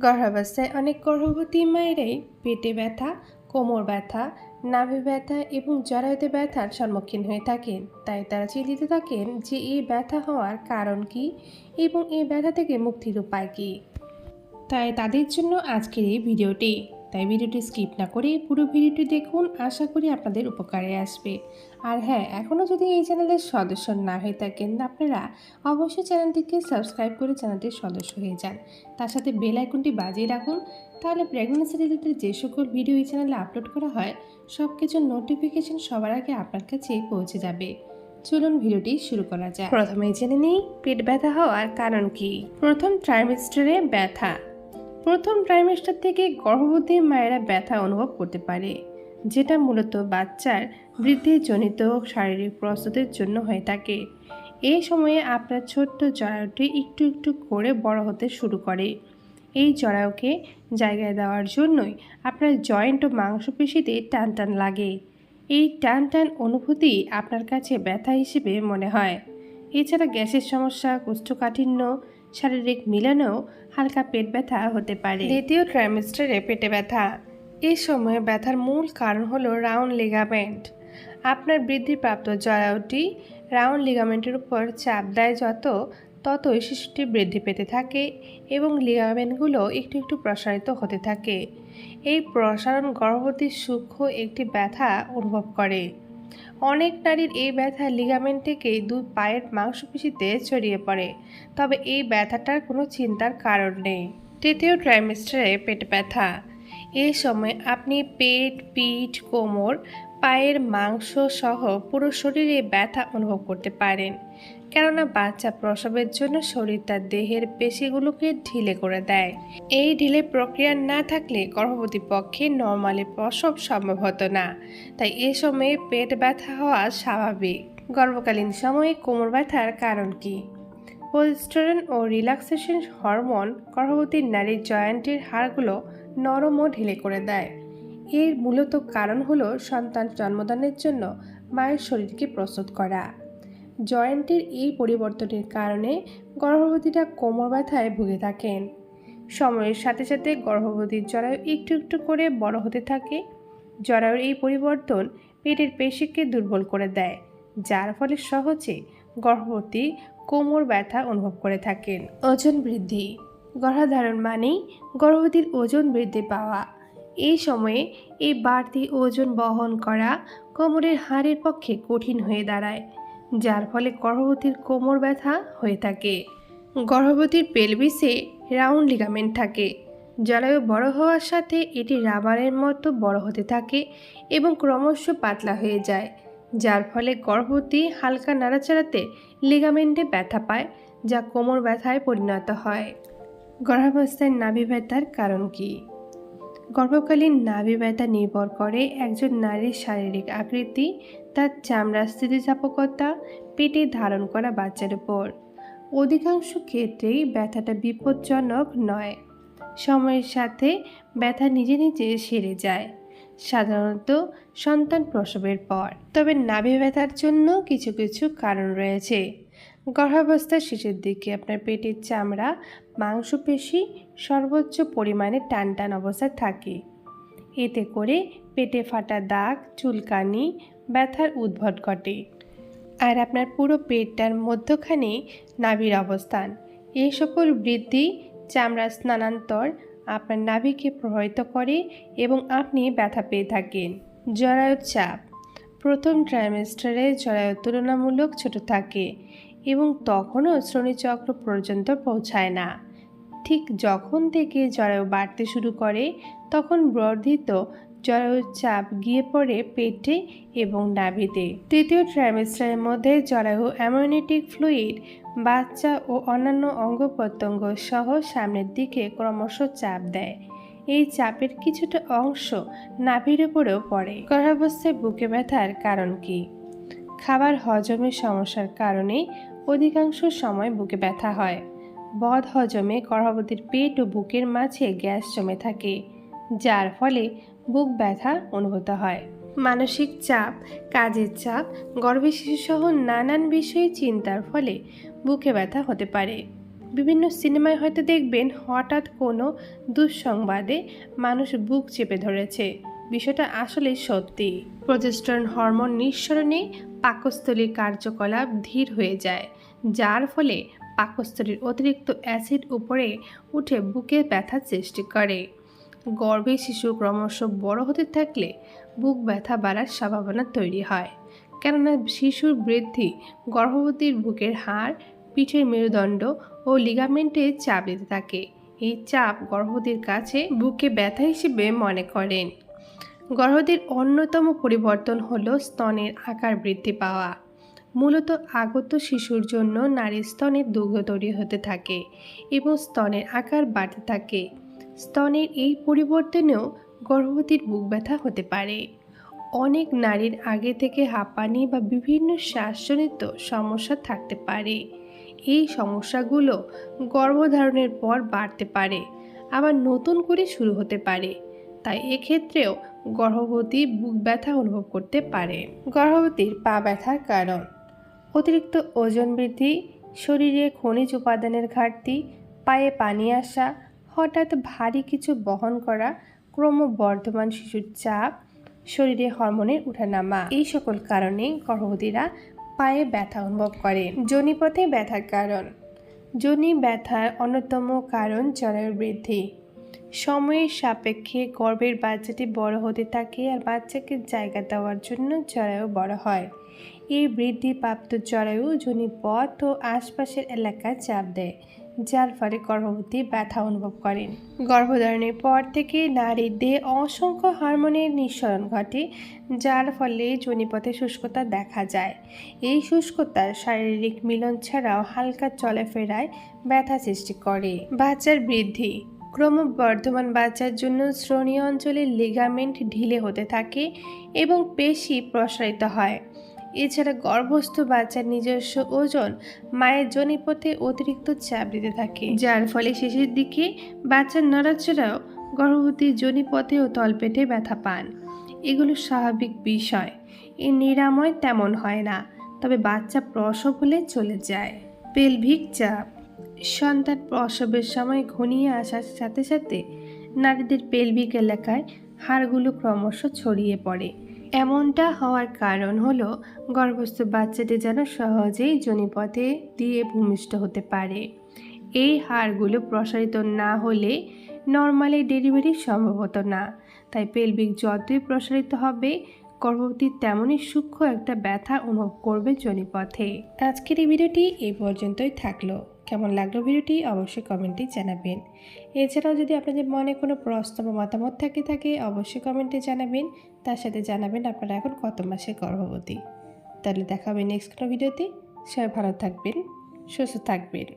গর্ভাবস্থায় অনেক গর্ভবতী মায়েরাই পেটে ব্যথা, কোমর ব্যথা, নাভি ব্যথা এবং জরায়ুতে ব্যথার সম্মুখীন হয়ে থাকেন। তাই তারা চিন্তিত থাকেন যে এই ব্যথা হওয়ার কারণ কি এবং এই ব্যথা থেকে মুক্তির উপায় কী। তাই তাদের জন্য আজকের এই ভিডিওটি। তাই ভিডিওটি স্কিপ না করে পুরো ভিডিওটি দেখুন। আশা করি আপনাদের উপকারে আসবে। আর হ্যাঁ এখনও যদি এই চ্যানেলের সদস্য না হয়ে থাকেন, আপনারা অবশ্যই চ্যানেলটিকে সাবস্ক্রাইব করে চ্যানেলটির সদস্য হয়ে যান। তার সাথে বেল আইকনটি বাজিয়ে রাখুন। তাহলে প্রেগনেন্সি রিলেটেড যে সকল ভিডিও এই চ্যানেলে আপলোড করা হয় সব কিছুর নোটিফিকেশন সবার আগে আপনার কাছে পৌঁছে যাবে। চলুন ভিডিওটি শুরু করা যায় প্রথমে জেনে নিই পেট ব্যথা হওয়ার কারণ কি। প্রথম ট্রাইমেস্টারে ব্যথা। প্রথম ট্রাইমেস্টার থেকে গর্ভবতী মায়েরা ব্যথা অনুভব করতে পারে, যেটা মূলত বাচ্চার বৃদ্ধিজনিত শারীরিক প্রস্তুতির জন্য হয়ে থাকে। এই সময়ে আপনার ছোট্ট জরায়ুটি একটু একটু করে বড় হতে শুরু করে। এই জরায়ুকে জায়গায় দেওয়ার জন্যই আপনার জয়েন্ট ও মাংসপেশিতে টান টান লাগে। এই টান টান অনুভূতি আপনার কাছে ব্যথা হিসেবে মনে হয়। এছাড়া গ্যাসের সমস্যা, কোষ্ঠকাঠিন্য, শারীরিক মিলনেও হালকা পেট ব্যথা হতে পারে। দ্বিতীয় ট্রাইমেস্টারে পেটে ব্যথা। এই সময়ে ব্যথার মূল কারণ হলো রাউন্ড লিগামেন্ট আপনার বৃদ্ধিপ্রাপ্ত জরায়ুটি রাউন্ড লিগামেন্টের উপর চাপ দেয় যত, ততই শিশুটি বৃদ্ধি পেতে থাকে এবং লিগামেন্টগুলো একটু একটু প্রসারিত হতে থাকে। এই প্রসারণ গর্ভবতী সূক্ষ্ম একটি ব্যথা অনুভব করে। অনেক নারীর এই ব্যথা লিগামেন্ট থেকে দুই পায়ের মাংসপেশিতে ছড়িয়ে পড়ে। তবে এই ব্যথাটার কোনো চিন্তার কারণ নেই। তৃতীয় ট্রাইমেস্টারে পেট ব্যথা। এ সময় আপনি পেট, পিঠ, কোমর, পায়ের মাংস সহ পুরো শরীরে ব্যথা অনুভব করতে পারেন। কেননা বাচ্চা প্রসবের জন্য শরীর তার দেহের পেশিগুলোকে ঢিলে করে দেয়। এই ঢিলে প্রক্রিয়া না থাকলে গর্ভবতী পক্ষে নর্মালি প্রসব সম্ভব হতো না। তাই এ সময়ে পেট ব্যথা হওয়া স্বাভাবিক। গর্ভকালীন সময়ে কোমর ব্যথার কারণ কি? পোলস্টোরেন ও রিল্যাক্সেশন হরমোন গর্ভবতী নারীর জয়েন্টের হাড়গুলো নরম ও ঢিলে করে দেয়। এর মূলত কারণ হলো সন্তান জন্মদানের জন্য মায়ের শরীরকে প্রস্তুত করা। জয়েন্টের এই পরিবর্তনের কারণে গর্ভবতীরা কোমর ব্যথায় ভুগে থাকেন। সময়ের সাথে সাথে গর্ভবতীর জরায়ু একটু একটু করে বড় হতে থাকে। জরায়ুর এই পরিবর্তন পেটের পেশিকে দুর্বল করে দেয়, যার ফলে সহজে গর্ভবতী কোমর ব্যথা অনুভব করে থাকেন। ওজন বৃদ্ধি। গর্ভধারণ মানেই গর্ভবতীর ওজন বৃদ্ধি পাওয়া। এই সময়ে এই বাড়তি ওজন বহন করা কোমরের হাড়ের পক্ষে কঠিন হয়ে দাঁড়ায়। যার ফলে গর্ভবতীর কোমর ব্যথা হয়ে থাকে। গর্ভবতীর পেলভিসে রাউন্ড লিগামেন্ট থাকে। জরায়ু বড় হওয়ার সাথে এটি রাবারের মতো বড় হতে থাকে এবং ক্রমশ পাতলা হয়ে যায়, যার ফলে গর্ভবতী হালকা নাড়াচাড়াতে লিগামেন্টে ব্যথা পায়, যা কোমর ব্যথায় পরিণত হয়। গর্ভাবস্থায় নাভি ব্যথার কারণ কি? গর্ভকালীন নাভি ব্যথা নির্ভর করে একজন নারীর শারীরিক আকৃতি তার চামড়ার স্থিতিস্থাপকতা, পেটে ধারণ করা বাচ্চার উপর। অধিকাংশ ক্ষেত্রেই ব্যথাটা বিপজ্জনক নয়। সময়ের সাথে ব্যথা নিজে নিজে সেরে যায়, সাধারণত সন্তান প্রসবের পর। তবে নাভি ব্যথার জন্য কিছু কিছু কারণ রয়েছে। গর্ভাবস্থার শেষের দিকে আপনার পেটের চামড়া, মাংসপেশি সর্বোচ্চ পরিমাণে টান টান অবস্থায় থাকে। এতে করে পেটে ফাটা দাগ, চুলকানি, ব্যথার উদ্ভট ঘটে। আর আপনার পুরো পেটটার মধ্যখানে নাভির অবস্থান। এই সকল বৃদ্ধি চামড়ার স্নানান্তর আপনার নাভিকে প্রভাবিত করে এবং আপনি ব্যথা পেয়ে থাকেন। জরায়ুর চাপ। প্রথম ট্রাইমেস্টারে জরায়ু তুলনামূলক ছোট থাকে। এবং তখনও শ্রোণীচক্র পর্যন্ত পৌঁছায় না। ঠিক যখন থেকে জরায়ু বাড়তে শুরু করে, তখন বর্ধিত জরায়ুর চাপ গিয়ে পড়ে পেটে এবং নাভিতে। তৃতীয় ট্রাইমেস্টারের মধ্যে জরায়ু অ্যামোনিটিক ফ্লুইড বাচ্চা ও অন্যান্য অঙ্গ প্রত্যঙ্গ সহ সামনের দিকে ক্রমশ চাপ দেয়। এই চাপের কিছুটা অংশ নাভির উপরেও পড়ে। গর্ভাবস্থায় বুকে ব্যথার কারণ কি? খাবার হজমের সমস্যার কারণে অধিকাংশ সময় বুকে ব্যথা হয়। বদ হজমে গর্ভবতীর পেট ও বুকের মাঝে গ্যাস জমে থাকে, যার ফলে বুক ব্যথা অনুভূত হয়। মানসিক চাপ, কাজের চাপ, গর্ভে শিশুসহ নানান বিষয়ে চিন্তার ফলে বুকে ব্যথা হতে পারে। বিভিন্ন সিনেমায় হয়তো দেখবেন হঠাৎ কোনো দুঃসংবাদে মানুষ বুক চেপে ধরেছে। বিষয়টা আসলে সত্যি। প্রজেস্টরন হরমোন নিঃসরণে পাকস্থলীর কার্যকলাপ ধীর হয়ে যায়, যার ফলে পাকস্থলীর অতিরিক্ত অ্যাসিড উপরে উঠে বুকে ব্যথার সৃষ্টি করে। গর্ভে শিশু ক্রমশ বড় হতে থাকলে বুক ব্যথা বাড়ার সম্ভাবনা তৈরি হয়, কেননা শিশুর বৃদ্ধি গর্ভবতীর বুকের হাড়, পিঠের মেরুদণ্ড ও লিগামেন্টে চাপ দিতে থাকে। এই চাপ গর্ভবতীর কাছে বুকে ব্যথা হিসেবে মনে করেন। গর্ভবতীর অন্যতম পরিবর্তন হলো স্তনের আকার বৃদ্ধি পাওয়া। মূলত আগত শিশুর জন্য নারীর স্তনের দুগ্ধ তৈরি হতে থাকে এবং স্তনের আকার বাড়তে থাকে। স্তনের এই পরিবর্তনেও গর্ভবতীর বুক ব্যথা হতে পারে। অনেক নারীর আগে থেকে হাঁপানি বা বিভিন্ন শ্বাসজনিত সমস্যা থাকতে পারে। এই সমস্যাগুলো গর্ভধারণের পর বাড়তে পারে, আবার নতুন করে শুরু হতে পারে। তাই এক্ষেত্রেও গর্ভবতী বুক ব্যথা অনুভব করতে পারে। গর্ভবতীর পা ব্যথার কারণ, অতিরিক্ত ওজন বৃদ্ধি, শরীরে খনিজ উপাদানের ঘাটতি, পায়ে পানি আসা, হঠাৎ ভারী কিছু বহন করা, ক্রমবর্ধমান শিশুর চাপ, শরীরে হরমোনের উঠানামা। এই সকল কারণে গর্ভবতীরা পায়ে ব্যথা অনুভব করে। যোনিপথে ব্যথার কারণ যোনি ব্যথার অন্যতম কারণ জরায়ুর বৃদ্ধি। সময়ের সাপেক্ষে গর্ভের বাচ্চাটি বড় হতে থাকে আর বাচ্চাকে জায়গা দেওয়ার জন্য জরায়ু বড় হয়। এই বৃদ্ধিপ্রাপ্ত জরায়ু যোনিপথ ও আশপাশের এলাকায় চাপ দেয়, যার ফলে গর্ভবতী ব্যথা অনুভব করেন। গর্ভধারণের পর থেকে নারীর দেহে অসংখ্য হরমোনের নিঃসরণ ঘটে, যার ফলে যোনিপথে শুষ্কতা দেখা যায়। এই শুষ্কতা শারীরিক মিলন ছাড়াও হালকা চলাফেরায় ব্যথা সৃষ্টি করে। বাচ্চার বৃদ্ধি ক্রমবর্ধমান বাচ্চার জন্য শ্রোণী অঞ্চলের লিগামেন্ট ঢিলে হতে থাকে এবং পেশি প্রসারিত হয়। এছাড়া গর্ভস্থ বাচ্চার নিজস্ব ওজন মায়ের জনিপথে অতিরিক্ত চাপ দিতে থাকে। যার ফলে শেষের দিকে বাচ্চার নড়াচড়াও গর্ভবতী জনিপথে ও তলপেটে ব্যথা পান। এগুলো স্বাভাবিক বিষয়। এর নিরাময় তেমন হয় না, তবে বাচ্চা প্রসব হলে চলে যায়। পেলভিক চাপ। সন্তান প্রসবের সময় ঘনিয়ে আসার সাথে সাথে নারীদের পেলভিক এলাকায় হাড়গুলো ক্রমশ ছড়িয়ে পড়ে। এমনটা হওয়ার কারণ হলো, গর্ভস্থ বাচ্চাটি যেন সহজেই জনিপথে দিয়ে ভূমিষ্ঠ হতে পারে। এই হাড়গুলো প্রসারিত না হলে নর্মালি ডেলিভারি সম্ভব হতো না। তাই পেলভিক যতই প্রসারিত হবে, গর্ভবতী তেমনই সূক্ষ্ম একটা ব্যথা অনুভব করবে জনিপথে। আজকের এই ভিডিওটি এই পর্যন্তই থাকল। কেমন লাগল ভিডিওটি অবশ্যই কমেন্টে জানাবেন। এছাড়াও যদি আপনাদের মনে কোনো প্রশ্ন বা মতামত থাকে থাকে অবশ্যই কমেন্টে জানাবেন। তার সাথে জানাবেন আপনারা এখন কত মাসে গর্ভবতী। তাহলে দেখা হবে নেক্সট কোনো ভিডিওতে। সবাই ভালো থাকবেন, সুস্থ থাকবেন।